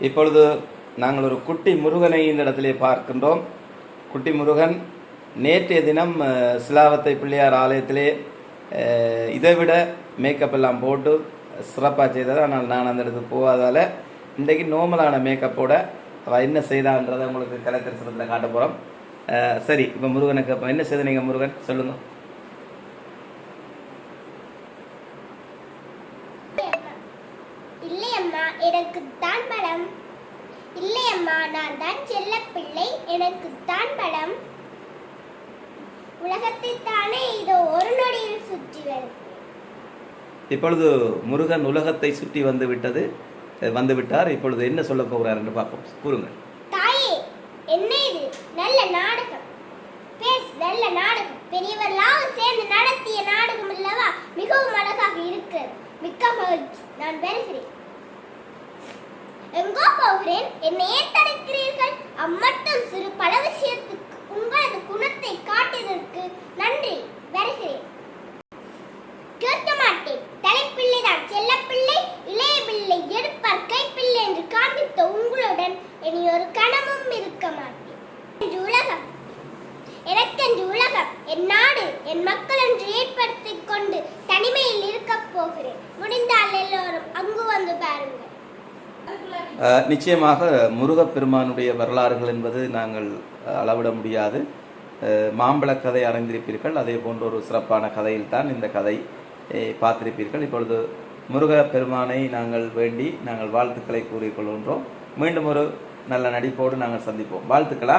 இப்பொழுது நாங்கள் ஒரு குட்டி முருகனை இந்த இடத்திலே பார்க்கின்றோம். குட்டி முருகன் நேற்றைய தினம் சிலாவத்தை பிள்ளையார் ஆலயத்திலே இதை இதைவிட மேக்கப் எல்லாம் போட்டு சிறப்பாக செய்தது ஆனால் நான் அந்த இடத்துக்கு போகாதால இன்றைக்கு நோமலான மேக்கப்போட அவள் என்ன செய்தான்றதை உங்களுக்கு கலைத்தரிசனத்தில் காட்ட போகிறோம் சரி இப்போ முருகனுக்கு அப்போ என்ன செய்த நீங்கள் முருகன்? சொல்லுங்கள் இல்லையம்மா எனக்கு தான் படம் இல்லையம்மா நான் தான் செல்லப்பிள்ளை எனக்கு தான் படம் உலகத்தை தானே இதோ ஒரு நொடியில் சுற்றி இப்பொழுது முருகன் உலகத்தை சுற்றி வந்து விட்டது அஹ், வந்து விட்டார். இப்பொழுது என்ன சொல்ல போகிறார் என்று பார்ப்போம். கூறுங்கள். தாயே என்ன இது? நல்ல நாடகம். பேஸ் நல்ல நாடகம். பெரியவர்களாக சேர்ந்து நடத்திய நாடகம் அல்லவா? மிகவும் அழகாக இருக்கிறது. மிக்க மகிழ்ச்சி. நான் எங்கோ போகிறேன் என்னை ஏன் தடுக்கிறீர்கள் அம்மட்டும் சிறு பல விஷயத்துக்கு உங்களது குணத்தை காட்டியதற்கு நன்றி. வருகிறேன். கேட்க மாட்டேன். தலைப்பிள்ளை தான். செல்லப்பிள்ளை இளைய பிள்ளை எடுப்பார் கைப்பிள்ளை என்று காண்பித்த உங்களுடன் இனி ஒரு கணமும் இருக்க மாட்டேன். என்று உலகம் எனக்கென்று உலகம் என் நாடு என் மக்கள் என்று ஏற்படுத்திக் கொண்டு தனிமையில் இருக்கப் போகிறேன். முடிந்தால் எல்லோரும் அங்கு வந்து பாருங்கள். நிச்சயமாக முருகப்பெருமானுடைய வரலாறுகள் என்பது நாங்கள் அளவிட முடியாது. மாம்பழ மாம்பழக் கதை அறிந்திருப்பீர்கள். அதே போன்ற ஒரு சிறப்பான கதையில்தான் இந்த கதை பார்த்திருப்பீர்கள். இப்பொழுது முருகப்பெருமானை நாங்கள் வேண்டி நாங்கள் வாழ்த்துக்களை கூறிக்கொள்கின்றோம். மீண்டும் ஒரு நல்ல நடிப்போடு நாங்கள் சந்திப்போம். வாழ்த்துக்களா?